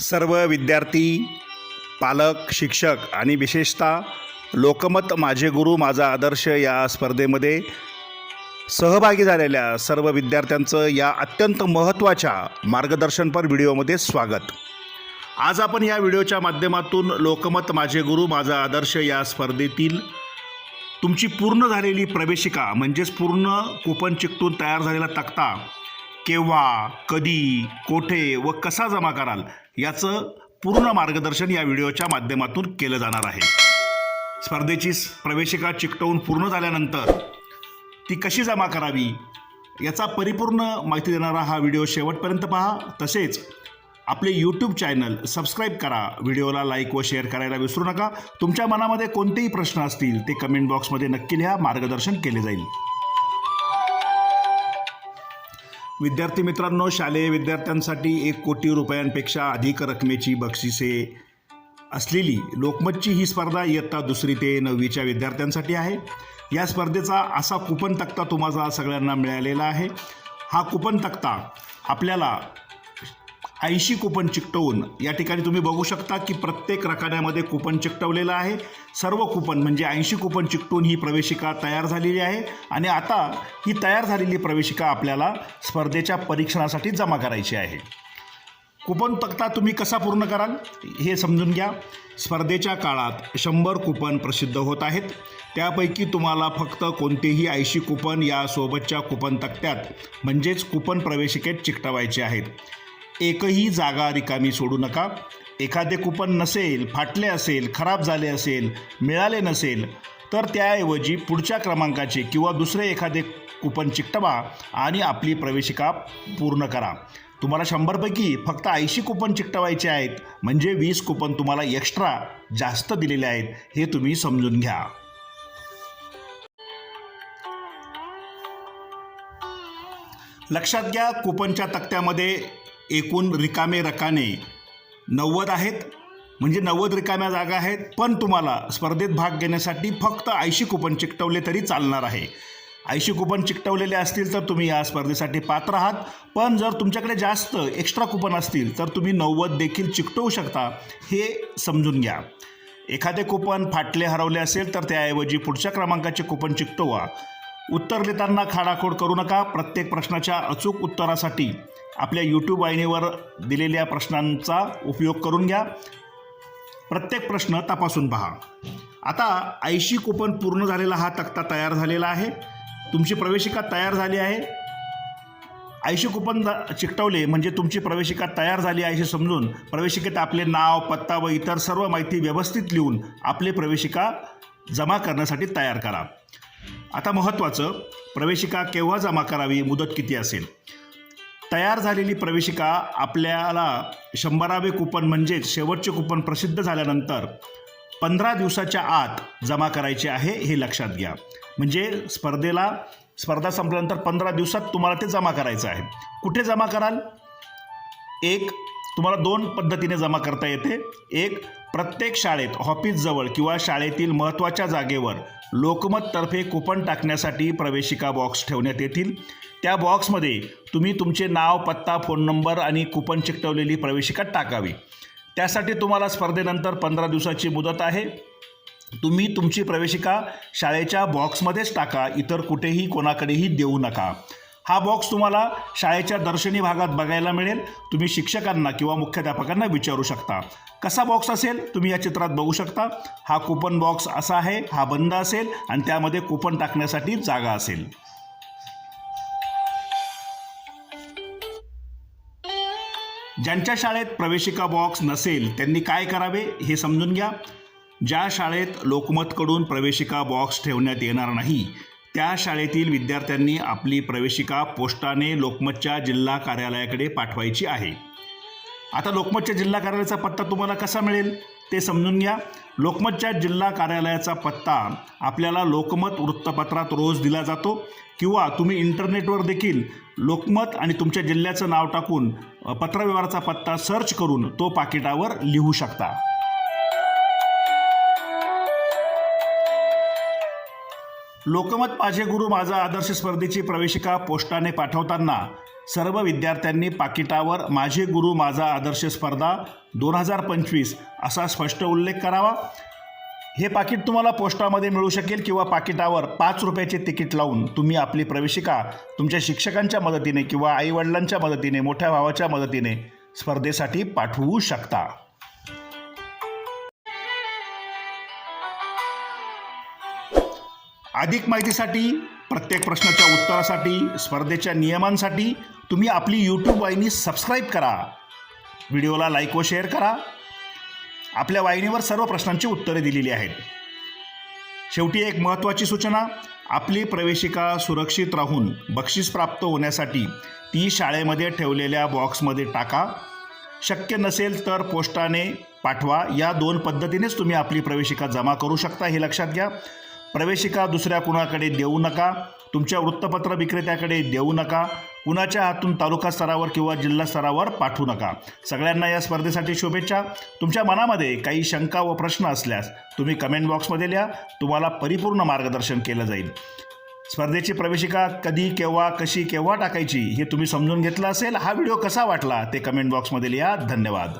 सर्व विद्यार्थी पालक शिक्षक आणि विशेषतः लोकमत माझे गुरु माझा आदर्श या स्पर्धेमध्ये सहभागी झालेल्या सर्व विद्यार्थ्यांचं या अत्यंत महत्त्वाच्या मार्गदर्शनपर व्हिडिओमध्ये स्वागत. आज आपण या व्हिडिओच्या माध्यमातून लोकमत माझे गुरु माझा आदर्श या स्पर्धेतील तुमची पूर्ण झालेली प्रवेशिका म्हणजेच पूर्ण कुपन चिकटून तयार झालेला तक्ता केव्हा कधी कोठे व कसा जमा कराल याचं पूर्ण मार्गदर्शन या व्हिडिओच्या माध्यमातून केलं जाणार आहे. स्पर्धेची प्रवेशिका चिकटवून पूर्ण झाल्यानंतर ती कशी जमा करावी याचा परिपूर्ण माहिती देणारा हा व्हिडिओ शेवटपर्यंत पहा. तसेच आपले यूट्यूब चॅनल सबस्क्राईब करा. व्हिडिओला लाईक व शेअर करायला विसरू नका. तुमच्या मनामध्ये कोणतेही प्रश्न असतील ते कमेंट बॉक्समध्ये नक्की लिहा. मार्गदर्शन केले जाईल. विद्यार्थी मित्रांनो शालेय विद्यार्थ्यांसाठी एक कोटी रुपयांपेक्षा अधिक रकमेची बक्षिसे असलेली लोकमतची ही स्पर्धा इयत्ता दुसरी ते नववीच्या विद्यार्थ्यांसाठी आहे. या स्पर्धेचा असा कुपन तक्ता तुम्हाला सगळ्यांना मिळालेला आहे. हा कुपन तक्ता आपल्याला ऐंशी कुपन चिकटवून या ठिकाणी तुम्ही बघू शकता की प्रत्येक रकान्यामध्ये कुपन चिकटवलेलं आहे. सर्व कुपन म्हणजे ऐंशी कुपन चिकटून ही प्रवेशिका तयार झालेली आहे आणि आता ही तयार झालेली प्रवेशिका आपल्याला स्पर्धेच्या परीक्षणासाठी जमा करायची आहे. कुपन तक्ता तुम्ही कसा पूर्ण कराल हे समजून घ्या. स्पर्धेच्या काळात शंभर कुपन प्रसिद्ध होत आहेत. त्यापैकी तुम्हाला फक्त कोणतेही ऐंशी कुपन या सोबतच्या कुपन तक्त्यात म्हणजेच कुपन प्रवेशिकेत चिकटवायचे आहेत. एकही जागा रिकामी सोडू नका. एखादे कुपन नसेल फाटले असेल खराब झाले असेल मिळाले नसेल तर त्याऐवजी पुढच्या क्रमांकाचे किंवा दुसरे एखादे कुपन चिकटवा आणि आपली प्रवेशिका पूर्ण करा. तुम्हाला शंभरपैकी फक्त ऐंशी कुपन चिकटवायचे आहेत. म्हणजे वीस कुपन तुम्हाला एक्स्ट्रा जास्त दिलेले आहेत हे तुम्ही समजून घ्या. लक्षात घ्या कुपनच्या तक्त्यामध्ये एकूण रिकामे रकाने. नव्वद आहेत म्हणजे नव्वद रिकाम्या जागा आहेत पण तुम्हाला स्पर्धेत भाग घेण्यासाठी फक्त ऐंशी कुपन चिकटवले तरी चालणार आहे. ऐंशी कुपन चिकटवलेले असतील तर तुम्ही या स्पर्धेसाठी पात्र आहात पण जर तुमच्याकडे जास्त एक्स्ट्रा कुपन असतील तर तुम्ही नव्वद देखील चिकटवू शकता हे समजून घ्या. एखादे कुपन फाटले हरवले असेल तर त्याऐवजी पुढच्या क्रमांकाचे कुपन चिकटवा. उत्तर देताना खाडाखोड करू नका. प्रत्येक प्रश्नाच्या अचूक उत्तरासाठी आपल्या यूट्यूब वाहिनीवर दिलेल्या प्रश्नांचा उपयोग करून घ्या. प्रत्येक प्रश्न तपासून पहा. आता ऐंशी कुपन पूर्ण झालेला हा तक्ता तयार झालेला आहे. तुमची प्रवेशिका तयार झाली आहे. ऐंशी कुपन चिकटवले म्हणजे तुमची प्रवेशिका तयार झाली आहे असे समजून प्रवेशिकेत आपले नाव पत्ता व इतर सर्व माहिती व्यवस्थित लिहून आपली प्रवेशिका जमा करण्यासाठी तयार करा. आता महत्त्वाचं प्रवेशिका केव्हा जमा करावी मुदत किती असेल? तयार झालेली प्रवेशिका आपल्याला शंभरावे कुपन म्हणजेच शेवटचे कुपन प्रसिद्ध झाल्यानंतर पंधरा दिवसाच्या आत जमा करायचे आहे हे लक्षात घ्या. म्हणजे स्पर्धेला स्पर्धा संपल्यानंतर पंधरा दिवसात तुम्हाला ते जमा करायचं आहे. कुठे जमा कराल? एक तुम्हाला दोन पद्धतीने जमा करता येते. एक प्रत्येक शाळेत ऑफिसजवळ किंवा शाळेतील महत्त्वाच्या जागेवर लोकमततर्फे कुपन टाकण्यासाठी प्रवेशिका बॉक्स ठेवण्यात येतील. त्या बॉक्समध्ये तुम्ही तुमचे नाव पत्ता फोन नंबर आणि कुपन चिकटवलेली प्रवेशिका टाकावी. त्यासाठी तुम्हाला स्पर्धेनंतर पंधरा दिवसाची मुदत आहे. तुम्ही तुमची प्रवेशिका शाळेच्या बॉक्समध्येच टाका. इतर कुठेही कोणाकडेही देऊ नका. हा बॉक्स तुम्हाला शाळेच्या दर्शनी भागात बघायला मिळेल. तुम्ही शिक्षकांना किंवा मुख्याध्यापकांना विचारू शकता. कसा बॉक्स असेल तुम्ही या चित्रात बघू शकता. हा कुपन बॉक्स असा आहे हा बंद असेल आणि त्यामध्ये कुपन टाकण्यासाठी जागा असेल. ज्यांच्या शाळेत प्रवेशिका बॉक्स नसेल त्यांनी काय करावे हे समजून घ्या. ज्या शाळेत लोकमतकडून प्रवेशिका बॉक्स ठेवण्यात येणार नाही त्या शाळेतील विद्यार्थ्यांनी आपली प्रवेशिका पोस्टाने लोकमतच्या जिल्हा कार्यालयाकडे पाठवायची आहे. आता लोकमतच्या जिल्हा कार्यालयाचा पत्ता तुम्हाला कसा मिळेल ते समजून घ्या. लोकमतच्या जिल्हा कार्यालयाचा पत्ता आपल्याला लोकमत वृत्तपत्रात रोज दिला जातो किंवा तुम्ही इंटरनेटवर देखील लोकमत आणि तुमच्या जिल्ह्याचं नाव टाकून पत्रव्यवहाराचा पत्ता सर्च करून तो पाकिटावर लिहू शकता. लोकमत माझे गुरु माझा आदर्श स्पर्धेची प्रवेशिका पोस्टाने पाठवताना सर्व विद्यार्थ्यांनी पाकिटावर माझे गुरु माझा आदर्श स्पर्धा दोन हजार पंचवीस असा स्पष्ट उल्लेख करावा. हे पाकिट तुम्हाला पोस्टामध्ये मिळू शकेल किंवा पाकिटावर पाच रुपयाचे तिकीट लावून तुम्ही आपली प्रवेशिका तुमच्या शिक्षकांच्या मदतीने किंवा आईवडिलांच्या मदतीने मोठ्या भावाच्या मदतीने स्पर्धेसाठी पाठवू शकता. अधिक माहितीसाठी प्रत्येक प्रश्नाच्या उत्तरासाठी स्पर्धेच्या नियमांसाठी तुम्ही आपली यूट्यूब वाहिनी सबस्क्राईब करा. व्हिडिओला लाईक व शेअर करा. आपल्या वाहिनीवर सर्व प्रश्नांची उत्तरे दिलेली आहेत. शेवटी एक महत्त्वाची सूचना आपली प्रवेशिका सुरक्षित राहून बक्षीस प्राप्त होण्यासाठी ती शाळेमध्ये ठेवलेल्या बॉक्समध्ये टाका. शक्य नसेल तर पोस्टाने पाठवा. या दोन पद्धतीनेच तुम्ही आपली प्रवेशिका जमा करू शकता हे लक्षात घ्या. प्रवेशिका दुसऱ्या कुणाकडे देऊ नका तुमच्या वृत्तपत्र विक्रेत्याकडे देऊ नका कुणाच्या हातून तालुका स्तरावर किंवा जिल्हा स्तरावर पाठवू नका. सगळ्यांना या स्पर्धेसाठी शुभेच्छा. तुमच्या मनामध्ये काही शंका व प्रश्न असल्यास तुम्ही कमेंट बॉक्समध्ये लिहा. तुम्हाला परिपूर्ण मार्गदर्शन केलं जाईल. स्पर्धेची प्रवेशिका कधी केव्हा कशी केव्हा टाकायची हे तुम्ही समजून घेतलं असेल. हा व्हिडिओ कसा वाटला ते कमेंट बॉक्समध्ये लिहा. धन्यवाद.